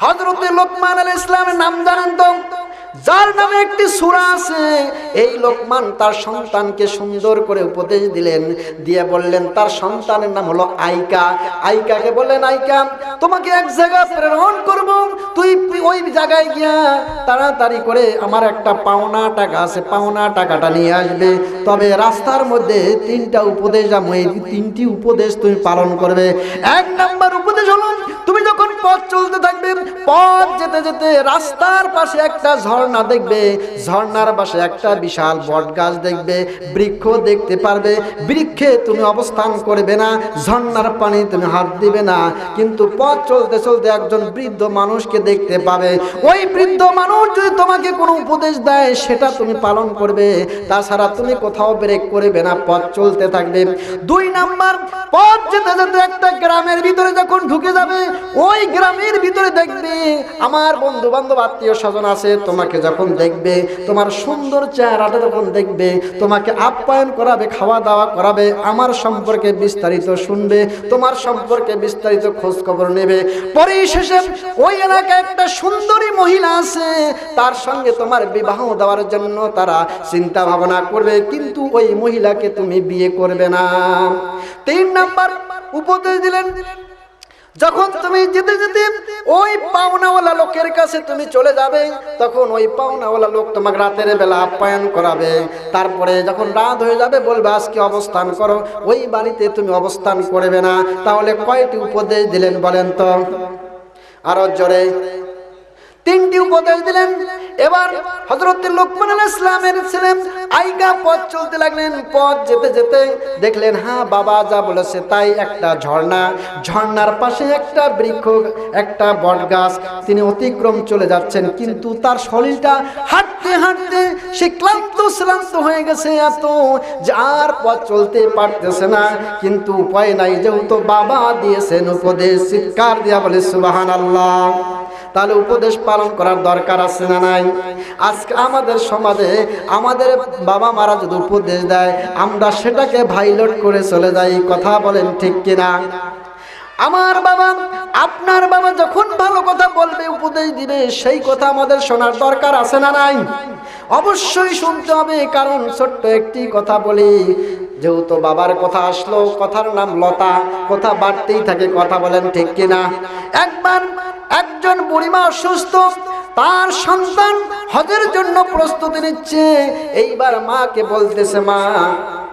হজরত লোকমান আল ইসলামের নাম জানেন তো? যার নামে একটি সূরা আছে, এই লোকমান তার সন্তানকে সুন্দর করে উপদেশ দিলেন, দিয়ে বললেন, তার সন্তানের নাম হলো আইকা। আইকাকে বললেন, আইকা, তোমাকে এক জায়গা প্রেরণ করব। তুই ওই জায়গায় গিয়া তাড়াতাড়ি করে আমার একটা পাওনা টাকা আছে, পাওনা টাকাটা নিয়ে আসবে। তবে রাস্তার মধ্যে তিনটা উপদেশ আমি তিনটি উপদেশ তুমি পালন করবে। এক নাম্বার উপদেশ হলো, তুমি যখন পথ চলতে থাকবে, পথ যেতে যেতে রাস্তার পাশে একটা ঝর্ণা দেখবে। ঝর্ণার পাশে একটা বিশাল বট গাছ দেখবে। বৃক্ষ দেখতে পারবে। বৃক্ষে তুমি অবস্থান করবে না। ঝর্ণার পানি তুমি হাত দিবে না। কিন্তু পথ চলতে চলতে একজন বৃদ্ধ মানুষকে দেখতে পাবে। ওই বৃদ্ধ মানুষ যদি তোমাকে কোনো উপদেশ দেয়, সেটা তুমি পালন করবে। তাছাড়া তুমি কোথাও ব্রেক করবে না, পথ চলতে থাকবে। দুই নাম্বার, পথ যেতে যেতে একটা গ্রামের ভিতরে যখন ঢুকে যাবে, ওই গ্রামের ভিতরে দেখবে আমার বন্ধু বান্ধব আত্মীয় স্বজন আছে, তোমাকে যখন দেখবে, তোমার সুন্দর চেহারাটা যখন দেখবে, তোমাকে আপ্যায়ন করাবে খাওয়া দাওয়া করাবে, আমার সম্পর্কে বিস্তারিত শুনবে, তোমার সম্পর্কে বিস্তারিত খোঁজ খবর নেবে। পরিশেষে ওই এলাকায় একটা সুন্দরী মহিলা আছে, তার সঙ্গে তোমার বিবাহ দেওয়ার জন্য তারা চিন্তা ভাবনা করবে, কিন্তু ওই মহিলাকে তুমি বিয়ে করবে না। তিন নাম্বার উপদেশ দিলেন যখন তুমি যেতে যেতে ওই পাওনাওয়ালা লোকের কাছে তুমি চলে যাবে, তখন ওই পাওনাওয়ালা লোক তোমাকে রাতের বেলা আপ্যায়ন করাবে। তারপরে যখন রাত হয়ে যাবে, বলবে, আজকে অবস্থান করো, ওই বাড়িতে তুমি অবস্থান করবে না। তাহলে কয়টি উপদেশ দিলেন বলেন তো? আরও জোরে। তিনটি উপদেশ দিলেন। এবার হজরত লোকমান আলাইহিস ইসলামের ছিলেন আইগা পথ চলতে লাগলেন, পথ যেতে যেতে দেখলেন হ্যাঁ বাবা যা বলেছে তাই একটা ঝর্ণা। ঝর্ণার পাশে একটা বৃক্ষ, একটা বট গাছ তিনি অতিক্রম চলে যাচ্ছেন, কিন্তু তার শরীরটা হাঁটতে হাঁটতে সে ক্লান্ত, শ্রান্ত হয়ে গেছে এত যে আর পথ চলতে পারতেছে না। কিন্তু উপায় নাই, যেহেতু বাবা দিয়েছেন উপদেশ, চিৎকার দিয়া বলে সুবাহান আল্লাহ তাহলে উপদেশ পালন করার দরকার আছে না নাই? আজকে আমাদের সমাজে আমাদের বাবা মারা যদি উপদেশ দেয়, আমরা সেটাকে ভাইলট করে চলে যাই, কথা বলেন ঠিক কিনা? আমার বাবা, আপনার বাবা যখন ভালো কথা বলবে, উপদেশ দিবে, সেই কথা আমাদের শোনার দরকার আছে না নাই? অবশ্যই শুনতে হবে, কারণ ছোট্ট একটি কথা বলি, যেহেতু বাবার কথা আসলো, কথার নাম লতা, কথা বাড়তেই থাকে, কথা বলেন ঠিক কিনা? একবার একজন বুড়িমা অসুস্থ, তার সন্তান হজের জন্য প্রস্তুতি নিচ্ছে। এইবার মাকে বলতেছে, মা,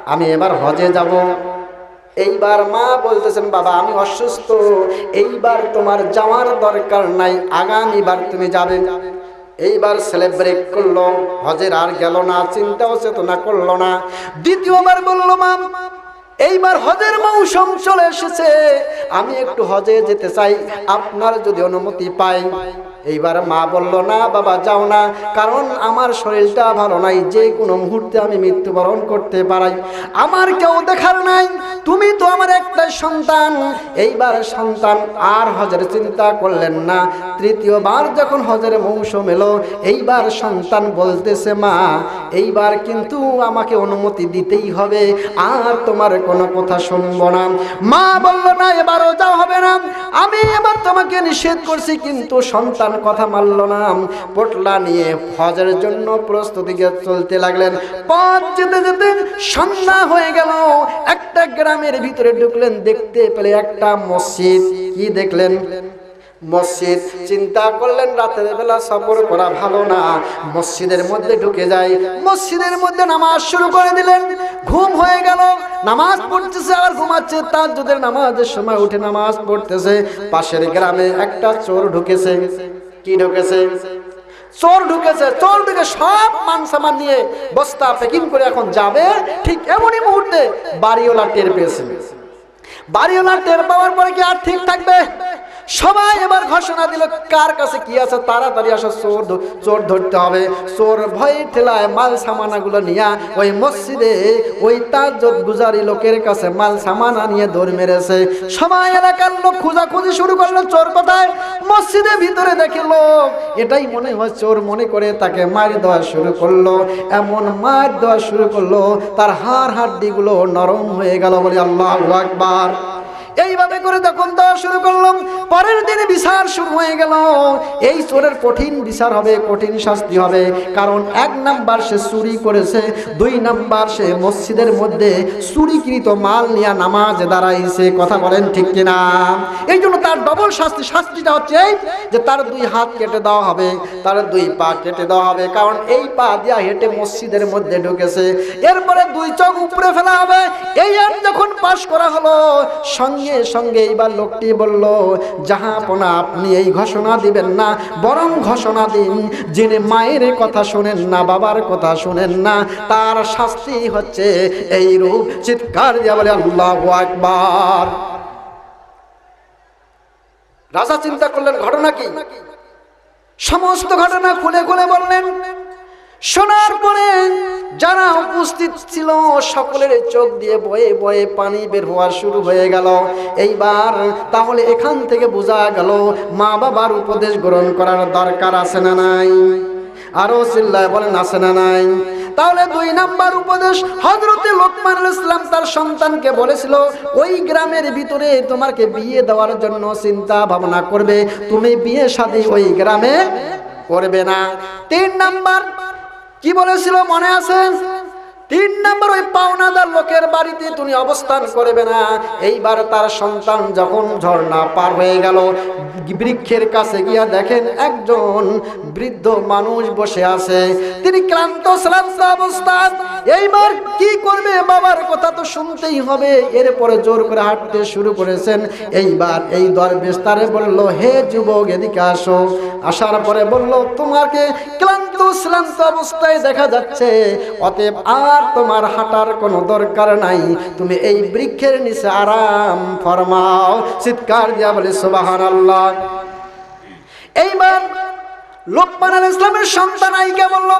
আমি এবার হজে যাব। এইবার মা বলতেছেন, বাবা, আমি অসুস্থ। এইবার তোমার যাওয়ার দরকার নাই, আগামীবার তুমি যাবে। এইবার ছেলে ব্রেক করল, হজের আর গেল না, চিন্তাও চেতনা করল না। দ্বিতীয়বার বলল, মা এইবার হজের মৌসুম চলে এসেছে। আমি একটু হজে যেতে চাই। আপনার যদি অনুমতি পাই। এইবার মা বলল, না বাবা, যাও না। কারণ আমার শরীরটা ভালো নাই। যে কোনো মুহূর্তে আমি মৃত্যুবরণ করতে পারাই। আমার কেউ দেখার নাই। তুমি তো আমার একটা সন্তান। এইবার সন্তান আর হজের চিন্তা করলেন না। তৃতীয়বার যখন হজের মৌসুম এলো, এইবার সন্তান বলতেছে, মা, এইবার কিন্তু আমাকে অনুমতি দিতেই হবে। আর তোমার কোনো কথা শুনব না। মা বলল, না, এবারও যা হবে না। আমি এবার তোমাকে নিষেধ করছি, কিন্তু সন্তান কথা মানল না। পটলা নিয়ে হজের জন্য প্রস্তুতি চলতে লাগলেন। পথ যেতে যেতে সন্ধ্যা হয়ে গেল। একটা গ্রামের ভিতরে ঢুকলেন, দেখতে পেলে একটা মসজিদ। কি দেখলেন? মসজিদ। চিন্তা করলেন, রাতের বেলা সফর করা ভালো না। মসজিদের মধ্যে ঢুকে যায়। মসজিদের মধ্যে নামাজ শুরু করে দিলেন। ঘুম হয়ে গেল। নামাজ পড়তেছে আর ঘুমাচ্ছে। তার যদি নামাজের সময় উঠে নামাজ পড়তেছে। পাশের গ্রামে একটা চোর ঢুকেছে। কি ঢুকেছে? চোর ঢুকেছে, চোর ঢুকে সব মান সামান নিয়ে বস্তা প্যাকিং করে এখন যাবে। ঠিক এমনই মুহূর্তে বাড়িওয়ালা টের পেয়েছে। বাড়িওয়ালা টের পাওয়ার পরে কি আর ঠিক থাকবে? সবাই এবার ঘোষণা দিল, কার কাছে কি আছে তাড়াতাড়ি আসো, চোর চোর ধরতে হবে। চোর ভয়ে ঠেলায় মাল সামানাগুলো নিয়ে ওই মসজিদে ওই তাজ্জত গুজারি লোকের কাছে মাল সামানা নিয়ে দৌড় মেরেছে। সবাই এলাকার লোক খোঁজাখুঁজি শুরু করল, চোর কোথায়? মসজিদের ভিতরে দেখে লোক, এটাই মনে হয় চোর মনে করে তাকে মার দেওয়া শুরু করল। এমন মার দেওয়া শুরু করল, তার হাড় হাড্ডিগুলো নরম হয়ে গেল বলে আল্লাহ আকবার। এইভাবে করে যখন দেওয়া শুরু করলাম, পরের দিনে বিচার শুরু হয়ে গেল। এই চোরের কঠিন বিচার হবে, কঠিন শাস্তি হবে। কারণ এক নাম্বার সে চুরি করেছে, দুই নাম্বার সে মসজিদের মধ্যে চুরিকৃত মাল নিয়ে নামাজ দাঁড়াইছে। কথা বলেন ঠিক কিনা? এই জন্য তার ডবল শাস্তি, শাস্তিটা হচ্ছে যে তার দুই হাত কেটে দেওয়া হবে, তার দুই পা কেটে দেওয়া হবে। কারণ এই পা দিয়া হেঁটে মসজিদের মধ্যে ঢুকেছে। এরপরে দুই চোখ উপরে ফেলা হবে। এই আইন যখন পাশ করা হলো, সঙ্গে সঙ্গে এইবার লোকটি বলল জাহাপনা আপনি এই ঘোষণা দিবেন না, বরং ঘোষণা দিন। যিনি মায়ের কথা শোনেন না, বাবার কথা শোনেন না, তার শাস্তি হচ্ছে এই রূপ চিৎকার দিয়া বলে, আল্লাহ একবার রাজা চিন্তা করলেন, ঘটনা কি? সমস্ত ঘটনা খুলে খুলে বললেন শোনার পরে যারা উপস্থিত ছিল, সকলের চোখ দিয়ে বয়ে বয়ে পানি বের হওয়া শুরু হয়ে গেল। এইবার তাহলে এখান থেকে বোঝা গেল মা বাবার উপদেশ গ্রহণ করার দরকার আছে না নাই? আরও চিল্লায় বলেন, আছে না নাই? তাহলে দুই নাম্বার উপদেশ হজরতে লোকমান ইসলাম তার সন্তানকে বলেছিল, ওই গ্রামের ভিতরে তোমাকে বিয়ে দেওয়ার জন্য চিন্তা ভাবনা করবে, তুমি বিয়ে শাদী ওই গ্রামে করবে না। তিন নাম্বার কি বলেছিল মনে আছে? তিন নম্বর ওই পাওনাদার লোকের বাড়িতে তুমি অবস্থান করবে না। এইবার তার সন্তান যখন ঝর্ণা পার হয়ে গেল, বৃক্ষের কাছে গিয়া দেখেন একজন বৃদ্ধ মানুষ বসে আছে। তিনি ক্লান্ত শ্রান্ত অবস্থান এইবার কি করবে বাবার কথা তো শুনতেই হবে। এরপরে জোর করে হাঁটতে শুরু করেছেন। এইবার এই দরবেশ তারে বলল, হে যুবক, এদিকে আসো। আসার পরে বলল, তোমাকে ক্লান্ত শ্রান্ত অবস্থায় দেখা যাচ্ছে। অতএব আর তোমার হাঁটার কোনো দরকার নাই। তুমি এই বৃক্ষের নিচে আরাম ফরমাও। চিৎকার দিয়া বলে সুবাহান আল্লাহ এইবার লোকমান আল ইসলামের সন্তান আইকে বলল,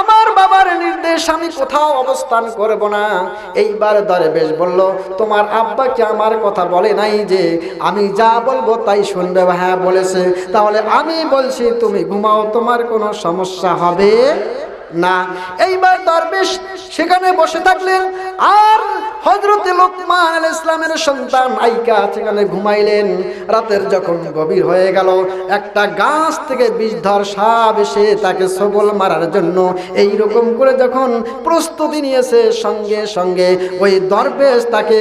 আমার বাবার নির্দেশ আমি কোথাও অবস্থান করব না। এইবার দরবেশ বলল, তোমার আব্বাকে আমার কথা বলে নাই যে আমি যা বলব তাই শুনবে? হ্যাঁ বলেছে। তাহলে আমি বলছি, তুমি ঘুমাও, তোমার কোনো সমস্যা হবে? না। এইবার দরবেশ সেখানে বসে থাকলেন আর হজরতে লোকমান আল ইসলামের সন্তান আইকা সেখানে ঘুমাইলেন। রাতের যখন গভীর হয়ে গেল, একটা গাছ থেকে বিষধর সাপ এসে তাকে সবল মারার জন্য এই রকম করে যখন প্রস্তুতি নিয়েছে, সঙ্গে সঙ্গে ওই দরবেশ তাকে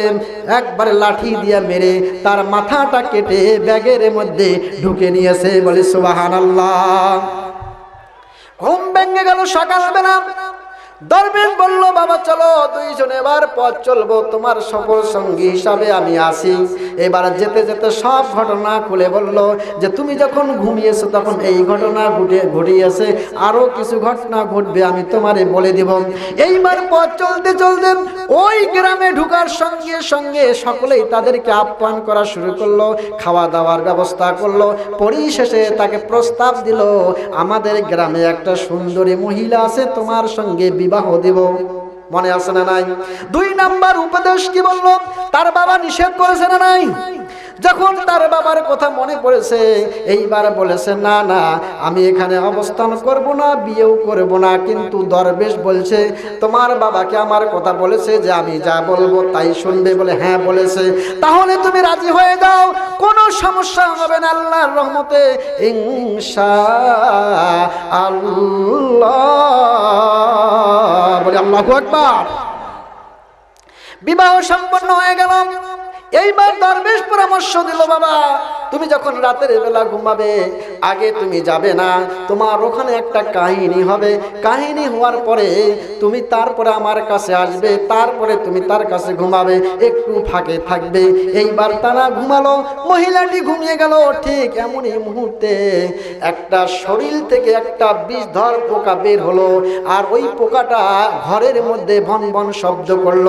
একবারে লাঠি দিয়ে মেরে তার মাথাটা কেটে ব্যাগের মধ্যে ঢুকে নিয়েছে বলে সুবাহান আল্লাহ ঘুম ভেঙে গেল সকালবেলা দরবেশ বলল, বাবা, চলো দুইজন এবার পথ চলবো। তোমার সকল সঙ্গী হিসাবে আমি আসি এবার যেতে যেতে সব ঘটনা খুলে বলল যে, তুমি যখন ঘুমিয়েছো, তখন এই ঘটনা ঘটে, ঘটিয়েছে। আরও কিছু ঘটনা ঘটবে, আমি তোমারে বলে দিব। এইবার পথ চলতে চলতে ওই গ্রামে ঢুকার সঙ্গে সঙ্গে সকলেই তাদেরকে আপ্যায়ন করা শুরু করল খাওয়া দাওয়ার ব্যবস্থা করল। পরিশেষে তাকে প্রস্তাব দিল, আমাদের গ্রামে একটা সুন্দরী মহিলা আছে, তোমার সঙ্গে বিবাহ দেব। মনে আছে না নাই? দুই নাম্বার উপদেশ কি বলল? তার বাবা নিষেধ করেছে না নাই? যখন তার বাবার কথা মনে পড়েছে, এইবার বলেছে, না না, আমি এখানে অবস্থান করব না, বিয়েও করব না। কিন্তু দরবেশ বলছে, তোমার বাবাকে আমার কথা বলেছে যে আমি যা বলব তাই শুনবে। বলে হ্যাঁ বলেছে। তাহলে তুমি রাজি হয়ে যাও, কোনো সমস্যা হবে না, আল্লাহর রহমতে। আল্লাহ। বলে, আল্লাহু আকবার। বিবাহ সম্পন্ন হয়ে গেল এইবার দরবেশ পরামর্শ দিল বাবা। তুমি যখন রাতের বেলা ঘুমাবে, আগে তুমি যাবে না। তোমার ওখানে একটা কাহিনী হবে। কাহিনী হওয়ার পরে তুমি তারপরে আমার কাছে আসবে, তারপরে তুমি তার কাছে ঘুমাবে, একটু ফাঁকে থাকবে। এইবার তারা ঘুমালো, মহিলাটি ঘুমিয়ে গেল ঠিক এমনই মুহূর্তে। একটা শরীর থেকে একটা বিষধর পোকা বের হলো, আর ওই পোকাটা ঘরের মধ্যে ভন ভন শব্দ করল।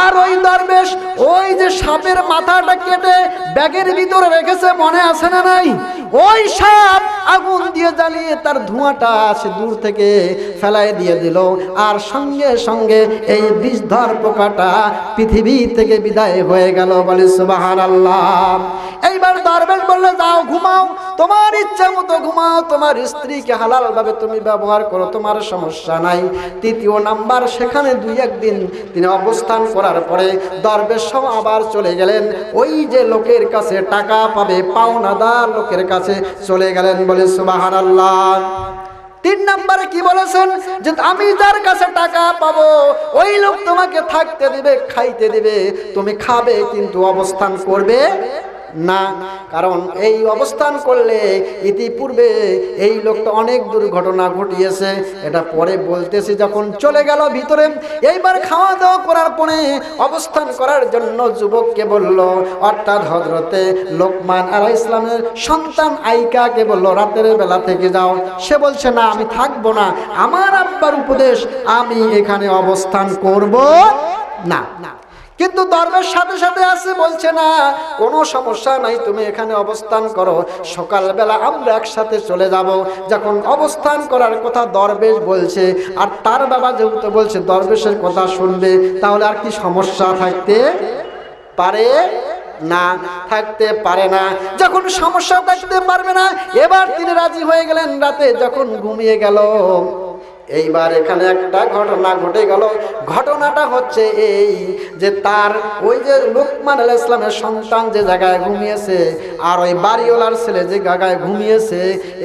আর ওই দরবেশ ওই যে সাপের মাথাটা কেটে ব্যাগের ভিতরে রেখেছে মনে আছে না নাই? ওই সাপ আগুন দিয়ে জ্বালিয়ে তার ধোঁয়াটা সে দূর থেকে ফেলাই দিয়ে দিল। আর সঙ্গে সঙ্গে এই বিষধর পোকাটা পৃথিবী থেকে বিদায় হয়ে গেল বলে সুবাহান আল্লাহ এইবার দরবেশ বললে, যাও, ঘুমাও। তোমার ইচ্ছা মতো ঘুমাও। তোমার স্ত্রীকে হালাল ভাবে তুমি ব্যবহার করো, তোমার সমস্যা নাই। তৃতীয় নাম্বার, সেখানে দুই একদিন তিনি অবস্থান করার পরে দরবেশ আবার চলে গেলেন। ওই যে লোকের কাছে টাকা পাবে পাওনাদার লোকের কাছে চলে গেলেন বলে সুবাহান আল্লাহ তিন নম্বরে কি বলেছেন? যে আমি যার কাছে টাকা পাবো, ওই লোক তোমাকে থাকতে দিবে, খাইতে দিবে, তুমি খাবে, কিন্তু অবস্থান করবে না। কারণ এই অবস্থান করলে ইতিপূর্বে এই লোকটা অনেক দুর্ঘটনা ঘটিয়েছে। এটা পরে বলতেছি যখন চলে গেল ভিতরে। এইবার খাওয়া দাওয়া করার পরে অবস্থান করার জন্য যুবককে বলল, অর্থাৎ হজরতে লোকমান আর ইসলামের সন্তান আইকাকে বলল, রাতের বেলা থেকে যাও। সে বলছে, না, আমি থাকব না। আমার আব্বার উপদেশ আমি এখানে অবস্থান করব না না। কিন্তু দরবেশ সাথে সাথে আসে, বলছে, না, কোনো সমস্যা নাই, তুমি এখানে অবস্থান করো। সকালবেলা আমরা একসাথে চলে যাব। যখন অবস্থান করার কথা দরবেশ বলছে, আর তার বাবা যেহেতু বলছে, দরবেশের কথা শুনবে, তাহলে আর কি সমস্যা থাকতে পারে না? থাকতে পারে না। যখন সমস্যা থাকতে পারবে না, এবার তিনি রাজি হয়ে গেলেন রাতে, যখন ঘুমিয়ে গেল। এইবার এখানে একটা ঘটনা ঘটে গেল। ঘটনাটা হচ্ছে এই যে তার ওই যে লোকমান আল ইসলামের সন্তান যে জায়গায় ঘুমিয়েছে আর ওই বাড়িওয়ালার ছেলে যে জায়গায় ঘুমিয়েছে,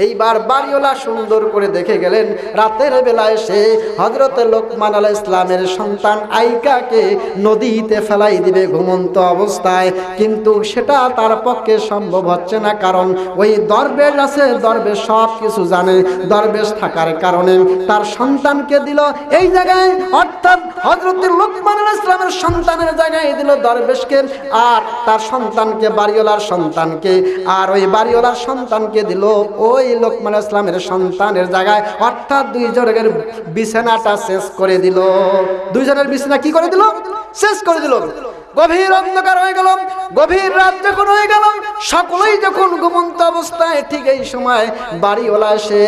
এইবার বাড়িওয়ালা সুন্দর করে দেখে গেলেন, রাতের বেলা এসে হজরত লোকমান আল ইসলামের সন্তান আইকাকে নদীতে ফেলাই দিবে ঘুমন্ত অবস্থায়। কিন্তু সেটা তার পক্ষে সম্ভব হচ্ছে না, কারণ ওই দরবেশ আছে, দরবেশ সব কিছু জানে, দরবেশ থাকার কারণে তার সন্তানকে দিল। এই জায়গায় অর্থাৎ হজরতের লোকমান ইসলামের সন্তানের জায়গায় দিল দরবেশকে আর তার সন্তানকে, বাড়িওয়ালার সন্তানকে। আর ওই বাড়িওয়ালার সন্তানকে দিল ওই লোকমান ইসলামের সন্তানের জায়গায়। অর্থাৎ দুইজনের বিছানাটা শেষ করে দিল। দুইজনের বিছানা কি করে দিল? শেষ করে দিল। গভীর অন্ধকার হয়ে গেল, গভীর রাত যখন হয়ে গেল, সকলেই যখন ঘুমন্ত অবস্থায় ঠিক এই সময় বাড়িওয়ালা এসে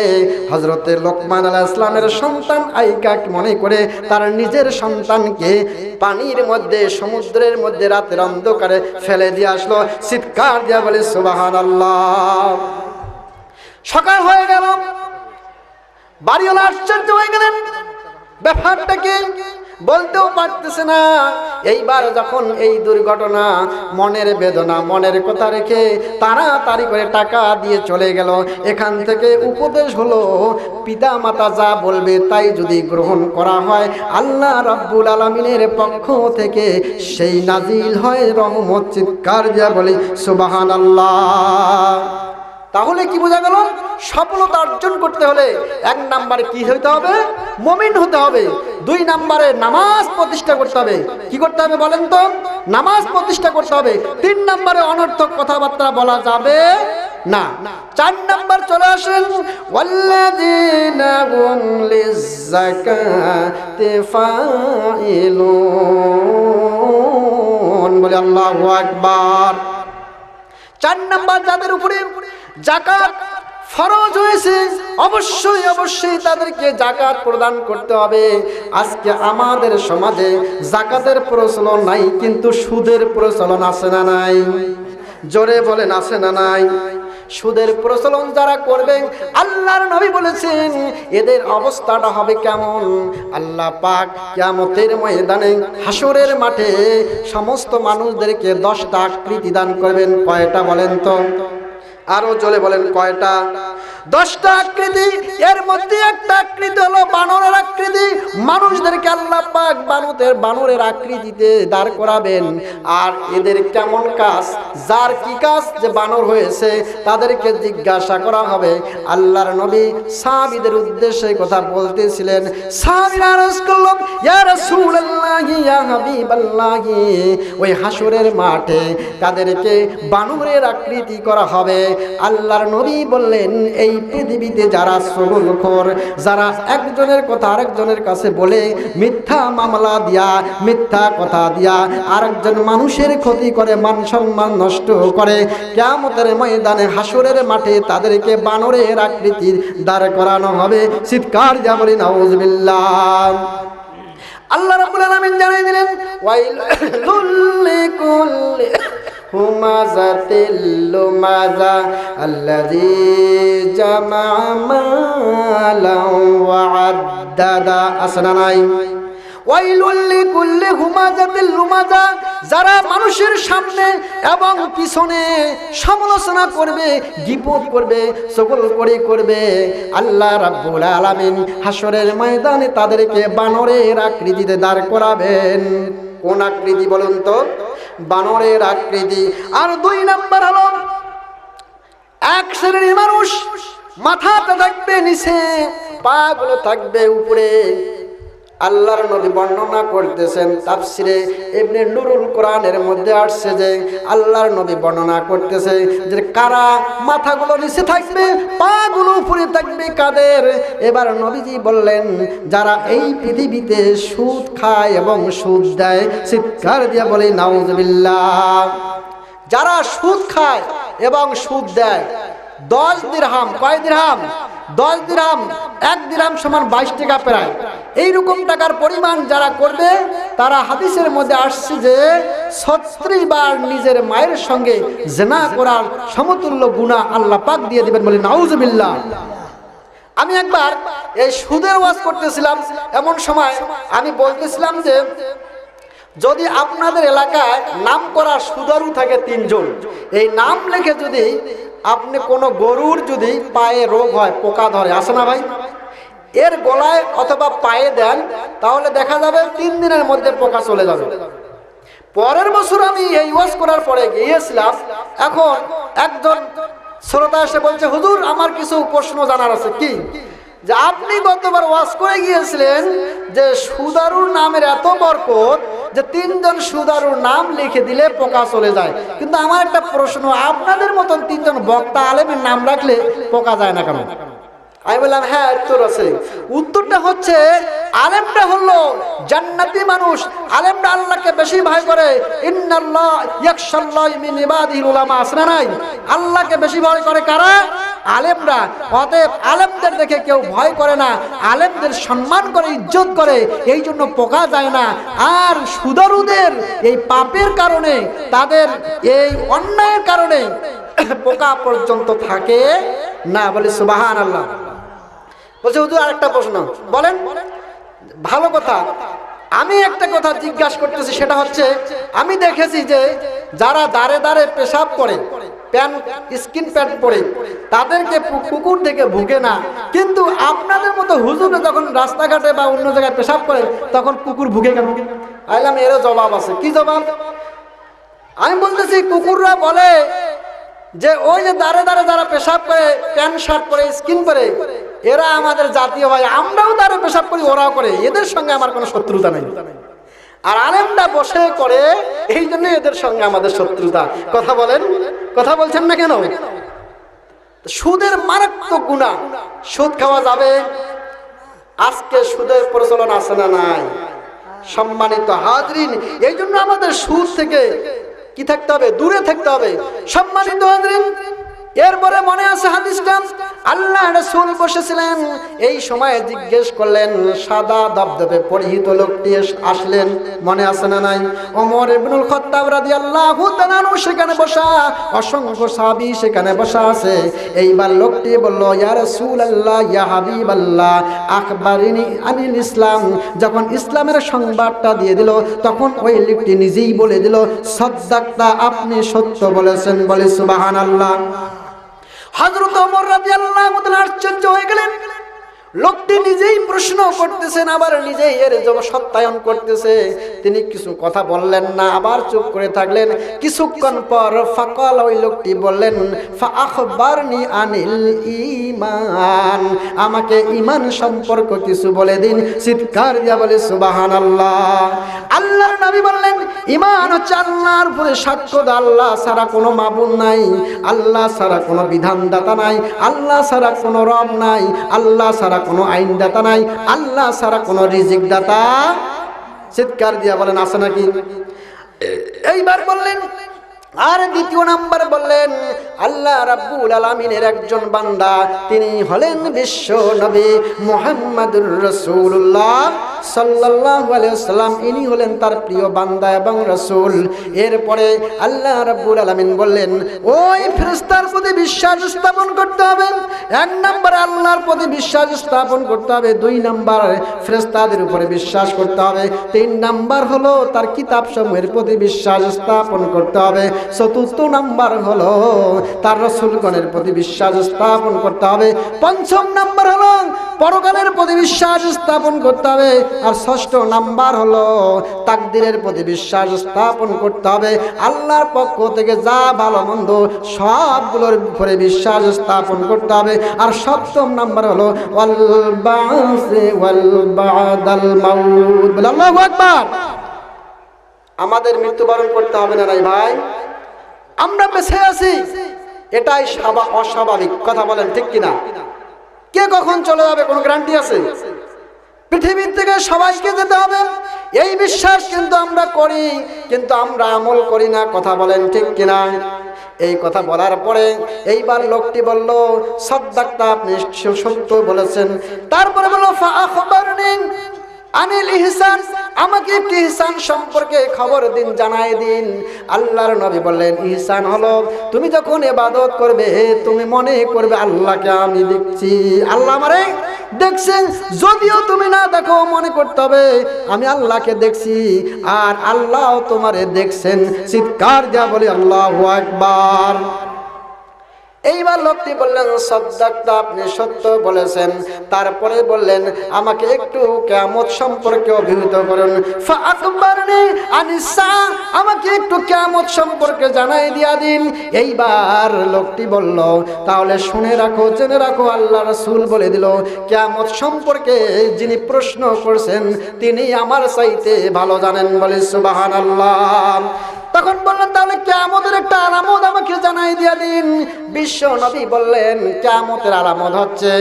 হজরতের লোকমান আলাহ ইসলামের সন্তান আইকা মনে করে তার নিজের সন্তানকে পানির মধ্যে, সমুদ্রের মধ্যে রাতের অন্ধকারে ফেলে দিয়ে আসলো, চিৎকার দিয়া বলে সুবাহান আল্লাহ সকাল হয়ে গেল, বাড়িওয়ালা আশ্চর্য হয়ে গেলেন। ব্যাপারটা কি? বলতেও পারতেছে না। এইবার যখন এই দুর্ঘটনা মনের বেদনা, মনের কথা রেখে তাড়াতাড়ি করে টাকা দিয়ে চলে গেল, এখান থেকে উপদেশ হলো পিতা মাতা যা বলবে তাই যদি গ্রহণ করা হয়, আল্লাহ রব্বুল আলমিনের পক্ষ থেকে সেই নাজিল হয় রহমত, চিৎকার যা বলি সুবাহান আল্লাহ তাহলে কি বোঝা গেল? সফলতা অর্জন করতে হলে এক নাম্বারে কি হইতে হবে? মমিন হতে হবে। দুই নাম্বারে নামাজ প্রতিষ্ঠা করতে হবে। কি করতে হবে বলেন তো? নামাজ প্রতিষ্ঠা করতে হবে। তিন নাম্বারে অনর্থক কথাবার্তা বলা যাবে না। চার নাম্বার চলে আসেন বলে আল্লাহু আকবার। চার নাম্বার যাদের উপরে জাকাত ফরজ হয়েছে, অবশ্যই অবশ্যই তাদেরকে জাকাত প্রদান করতে হবে। আজকে আমাদের সমাজে জাকাতের প্রচলন নাই, কিন্তু সুদের প্রচলন আছে না নাই? জোরে বলেন, আছে না নাই? সুদের প্রচলন যারা করবে, আল্লাহর নবী বলেছেন, এদের অবস্থাটা হবে কেমন? আল্লাহ পাক কিয়ামতের ময়দানে হাসরের মাঠে সমস্ত মানুষদেরকে দশটা আকৃতি দান করবেন। কয়টা বলেন তো? আরও জলে বলেন কয়টা? দশটা আকৃতি, এর মধ্যে একটা আকৃতি হলো বানরের আকৃতি। মানুষদেরকে আল্লাহ পাক বানরের বানরের আকৃতিতে দাঁড় করাবেন। আর এদের কেমন কাজ? যার কি কাজ? যে বানর হয়েছে, তাদেরকে জিজ্ঞাসা করা হবে। আল্লাহর নবী সাহাবীদের উদ্দেশ্যে কথা বলতেছিলেন। আরজ ইয়া রাসূলুল্লাহি, ইয়া হাবিবাল্লাহি। ওই হাসরের মাঠে তাদেরকে বানরের আকৃতি করা হবে। আল্লাহর নবী বললেন, এই পৃথিবীতে যারা সবলখোর যারা একজনের কথা আরেকজনের কাছে বলে, মিথ্যা মামলা দিয়া, মিথ্যা কথা দিয়া আরেকজন মানুষের ক্ষতি করে, মান সম্মান নষ্ট করে কেমতের ময়দানে হাসরের মাঠে তাদেরকে বানরের আকৃতির দাঁড় করানো হবে। চিৎকার যা বলি, নাউজুবিল্লাহ। আল্লাহ রাব্বুল আলামিন জানিয়ে দিলেন ওয়াইলুল লিকুল্লি যারা মানুষের সামনে এবং পিছনে সমালোচনা করবে, গিবত করবে সকল করে করবে, আল্লাহ রাব্বুল আলামিন হাসরের ময়দানে তাদেরকে বানরের আকৃতিতে দাঁড় করাবেন। কোন আকৃতি বলুন তো? বানরের আকৃতি। আর দুই নাম্বার হলো, এক শ্রেণির মানুষ মাথাটা থাকবে নিচে, পা গুলো থাকবে উপরে। আল্লাহর নবী বর্ণনা করতেছেন, তাফসিরে এমনি নুরুল কোরআনের মধ্যে আসছে যে, আল্লাহর নবী বর্ণনা করতেছে যে, কারা মাথাগুলো নিচে থাকবে, পাগুলো উপরে থাকবে, কাদের? এবার নবীজি বললেন, যারা এই পৃথিবীতে সুদ খায় এবং সুদ দেয়, চিৎকার দিয়ে বলে, নাউজবিল্লাহ। যারা সুদ খায় এবং সুদ দেয়, দশ দিরহাম, কয় দিরহাম? দশ দিরহাম, এক দিরহাম সমান বাইশ টাকা প্রায়। এইরকম টাকার পরিমাণ যারা করবে, তারা হাদিসের মধ্যে আসছে যে ছত্রিশ বার নিজের মায়ের সঙ্গে জেনা করার সমতুল্য গুণা আল্লাহ পাক দিয়ে দিবেন বলে নাউজবিল্লাহ। আমি একবার এই সুদের ওয়াজ করতেছিলাম, এমন সময় আমি বলতেছিলাম যে, যদি আপনাদের এলাকায় নাম করা সুদারু থাকে তিনজন, এই নাম লেখে যদি আপনি কোনো গরুর যদি পায়ে রোগ হয়, পোকা ধরে আসে না ভাই? এর গলায় অথবা পায়ে দেন, তাহলে দেখা যাবে তিন দিনের মধ্যে পোকা চলে যাবে। পরের বছর আমি এই ওয়াজ করার পরে গিয়েছিলাম, এখন একজন শ্রোতা এসে বলছে, হুজুর, আমার কিছু প্রশ্ন জানার আছে। কি? যে আপনি গতবার ওয়াজ করে গিয়েছিলেন যে সুদারুর নামের এত বরকত যে তিনজন সুদারুর নাম লিখে দিলে পোকা চলে যায়। কিন্তু আমার একটা প্রশ্ন, আপনাদের মতন তিনজন বক্তা আলেমের নাম রাখলে পোকা যায় না কেন? আমি বললাম হ্যাঁ উত্তর আছে। উত্তরটা হচ্ছে, আলেমটা হলো জান্নাতি মানুষ। আলেমটা আল্লাহকে বেশি ভয় করে। ইন্নাল্লাহ নাই? আল্লাহকে বেশি ভয় করে কারা? আলেমরা। অতএব আলেমদের দেখে কেউ ভয় করে না। আলেমদের সম্মান করে, ইজ্জত করে। এই জন্য পোকা যায় না। আর সুদারুদের এই পাপের কারণে, তাদের এই অন্যায়ের কারণে পোকা পর্যন্ত থাকে না বলে সুবাহান আল্লাহ বলছে, হুজুর, আরেকটা প্রশ্ন। বলেন, ভালো কথা। আমি একটা কথা জিজ্ঞাসা করতেছি, সেটা হচ্ছে, আমি দেখেছি যে যারা দাঁড়ে দাঁড়ে পেশাব করে প্যান্ট প্যান্ট পরে, তাদেরকে কুকুর থেকে না। কিন্তু আপনাদের মতো যখন রাস্তাঘাটে বা অন্য জায়গায় পেশাব করে তখন কুকুর আইলাম, এরও জবাব আছে। কি জবাব? আমি বলতেছি, কুকুররা বলে যে ওই যে দাঁড়ে দাঁড়ে যারা পেশাব করে, প্যান্ট, শার্ট পরে, স্কিন পরে, এরা আমাদের জাতীয় ভাই আমরাও দাঁড়ে পেশাব করি, ওরাও করে। এদের সঙ্গে আমার কোনো শত্রুতা নেই। আর আলেমটা বসে করে, এই জন্য এদের সঙ্গে আমাদের শত্রুতা। কথা বলেন, কথা বলছেন না কেন? সুদের মারাত্মক গুণা। সুদ খাওয়া যাবে? আজকে সুদের প্রচলন আছে না নাই? সম্মানিত হাজরিন, এই জন্য আমাদের সুদ থেকে কি থাকতে হবে? দূরে থাকতে হবে। সম্মানিত এরপরে মনে আছে হাদিসটা? আল্লাহ রসুল বসেছিলেন, এই সময়ে জিজ্ঞেস করলেন, সাদা দবদবে পরিহিত লোকটি আসলেন, মনে আছে না নাই? ওমর ইবনুল খত্তাব তাআলা সেখানে বসা, অসংখ্য সাহাবী সেখানে বসা আছে। এইবার লোকটি বলল, ইয়া রাসূলুল্লাহ, ইয়া হাবিবাল্লাহ, আখবারিনি আনিল ইসলাম। যখন ইসলামের সংবাদটা দিয়ে দিল, তখন ওই লোকটি নিজেই বলে দিল সদ্দাক্তা আপনি সত্য বলেছেন বলে সুবহানাল্লাহ। হজরত অমর রাজি আল্লাহ আশ্চর্য হয়ে গেলেন। লোকটি নিজেই প্রশ্ন করতেছেন, আবার নিজেই এর সত্যায়ন করতেছে। তিনি কিছু কথা বললেন না, আবার চুপ করে থাকলেন। কিছুক্ষণ পর ফাকাল ওই লোকটি বললেন আনিল ঈমান। আমাকে ঈমান সম্পর্ক কিছু বলে দিন, চিৎকার দিয়া বলে, সুবহানাল্লাহ। আল্লাহর নবী বললেন, ঈমান হচ্ছে আল্লাহর উপরে সাক্ষ্য আল্লাহ ছাড়া কোনো মাবুদ নাই। আল্লাহ ছাড়া কোনো বিধানদাতা নাই। আল্লাহ ছাড়া কোনো রব নাই। আল্লাহ ছাড়া কোনো আইনদাতা নাই, আল্লাহ ছাড়া কোনো রিজিক দাতা চিৎকার দিয়া বলেন, আছে নাকি? এইবার বললেন, আর দ্বিতীয় নাম্বার বললেন আল্লাহ রাব্বুল আলামিনের একজন বান্দা। তিনি হলেন বিশ্ব নবী মুহাম্মাদুর রাসূলুল্লাহ সাল্লাল্লাহু আলাইহি ওয়াসাল্লাম। ইনি হলেন তার প্রিয় বান্দা এবং রাসূল। এরপরে আল্লাহ রাব্বুল আলামিন বললেন, ওই ফেরেশতার প্রতি বিশ্বাস স্থাপন করতে হবে। এক নম্বর আল্লাহর প্রতি বিশ্বাস স্থাপন করতে হবে। দুই নাম্বার ফেরেশতাদের উপরে বিশ্বাস করতে হবে। তিন নাম্বার হলো তার কিতাব সমূহের প্রতি বিশ্বাস স্থাপন করতে হবে। চতুর্থ নাম্বার হলো তার রসুলগণের প্রতি বিশ্বাস স্থাপন করতে হবে। পঞ্চম নাম্বার হলো, পরকালের প্রতি বিশ্বাস স্থাপন করতে হবে। আর ষষ্ঠ নাম্বার হলো, তাকদিরের প্রতি বিশ্বাস স্থাপন করতে হবে। আল্লাহর পক্ষ থেকে যা ভালো মন্দ সবগুলোর উপরে বিশ্বাস স্থাপন করতে হবে। আর সপ্তম নাম্বার হলো আমাদের মৃত্যুবরণ করতে হবে না নাই ভাই? আমরা বেঁচে আছি। এটাই স্বাভা- অস্বাভাবিক। কথা বলেন ঠিক কিনা? কে কখন চলে যাবে? কোনো গ্যারান্টি আছে? পৃথিবীর থেকে সবাইকে যেতে হবে। এই বিশ্বাস কিন্তু আমরা করি, কিন্তু আমরা আমল করি না। কথা বলেন ঠিক কিনা? এই কথা বলার পরে এইবার লোকটি বলল, সদ্দাক্তা, আপনি সত্য বলেছেন। তারপরে বলল আনিল ইহসান। আমাকে একটি ইহসান সম্পর্কে খবর দিন, জানাই দিন। আল্লাহর নবী বললেন ইহসান হলো, তুমি যখন এবাদত করবে, তুমি মনে করবে, আল্লাহকে আমি দেখছি। আল্লাহ আমারে দেখছেন, যদিও তুমি না দেখো, মনে করতে হবে, আমি আল্লাহকে দেখছি। আর আল্লাহ তোমারে দেখছেন, চিৎকার দেওয়া বলি, আল্লাহ একবার এইবার লোকটি বললেন সদ্দাক্তা আপনি সত্য বলেছেন। তারপরে বললেন, আমাকে একটু কেমত সম্পর্কে অভিহিত করুন। আমাকে একটু কেমত সম্পর্কে জানাই দিয়া দিন। এইবার লোকটি বলল, তাহলে শুনে রাখো, জেনে রাখো, আল্লাহ রসুল বলে দিল কেমত সম্পর্কে যিনি প্রশ্ন করছেন, তিনি আমার চাইতে ভালো জানেন বলে সুবহানাল্লাহ। তখন বললেন, তাহলে কেমতের একটা আলামত আমাকে জানাই দিয়া দিন। বিশ্ব নবী বললেন কেমতের আলামত হচ্ছে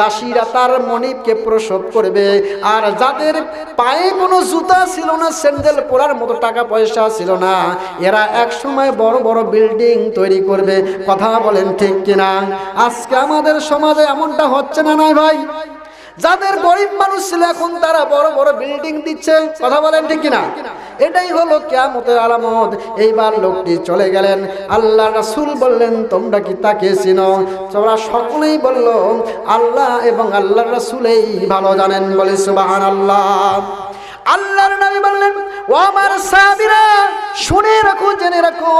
দাসীরা তার মনিবকে প্রসব করবে, আর যাদের পায়ে কোনো জুতা ছিল না, স্যান্ডেল পরার মতো টাকা পয়সা ছিল না, এরা এক সময় বড় বড় বিল্ডিং তৈরি করবে। কথা বলেন ঠিক কিনা? আজকে আমাদের সমাজে এমনটা হচ্ছে না নয় ভাই? যাদের গরিব মানুষ ছিল, এখন তারা বড় বড় বিল্ডিং দিচ্ছে। কথা বলেন ঠিক কিনা? এটাই হলো কেয়ামতের আলামত। এইবার লোকটি চলে গেলেন। আল্লাহ রাসুল বললেন, তোমরা কি তাকে চিনো? তোমরা সকলেই বলল, আল্লাহ এবং আল্লাহ রাসুলেই ভালো জানেন বলে সুবহানাল্লাহ। আল্লাহর নবী বললেন ও আমার সাহাবীরা, শুনে রাখো, জেনে রাখো,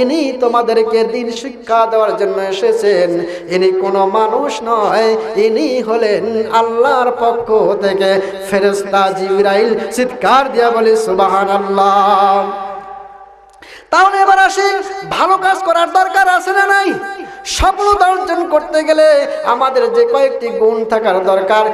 ইনি তোমাদেরকে দিন শিক্ষা দেওয়ার জন্য এসেছেন। ইনি কোনো মানুষ নয়, ইনি হলেন আল্লাহর পক্ষ থেকে ফেরেশতা জিবরাইল চিৎকার দিয়া বলে, সুবহানাল্লাহ। তাহলে এবার আসি, ভালো কাজ করার দরকার আছে না নাই? সফলতা অর্জন করতে গেলে আমাদের যে কয়েকটি গুণ থাকার দরকার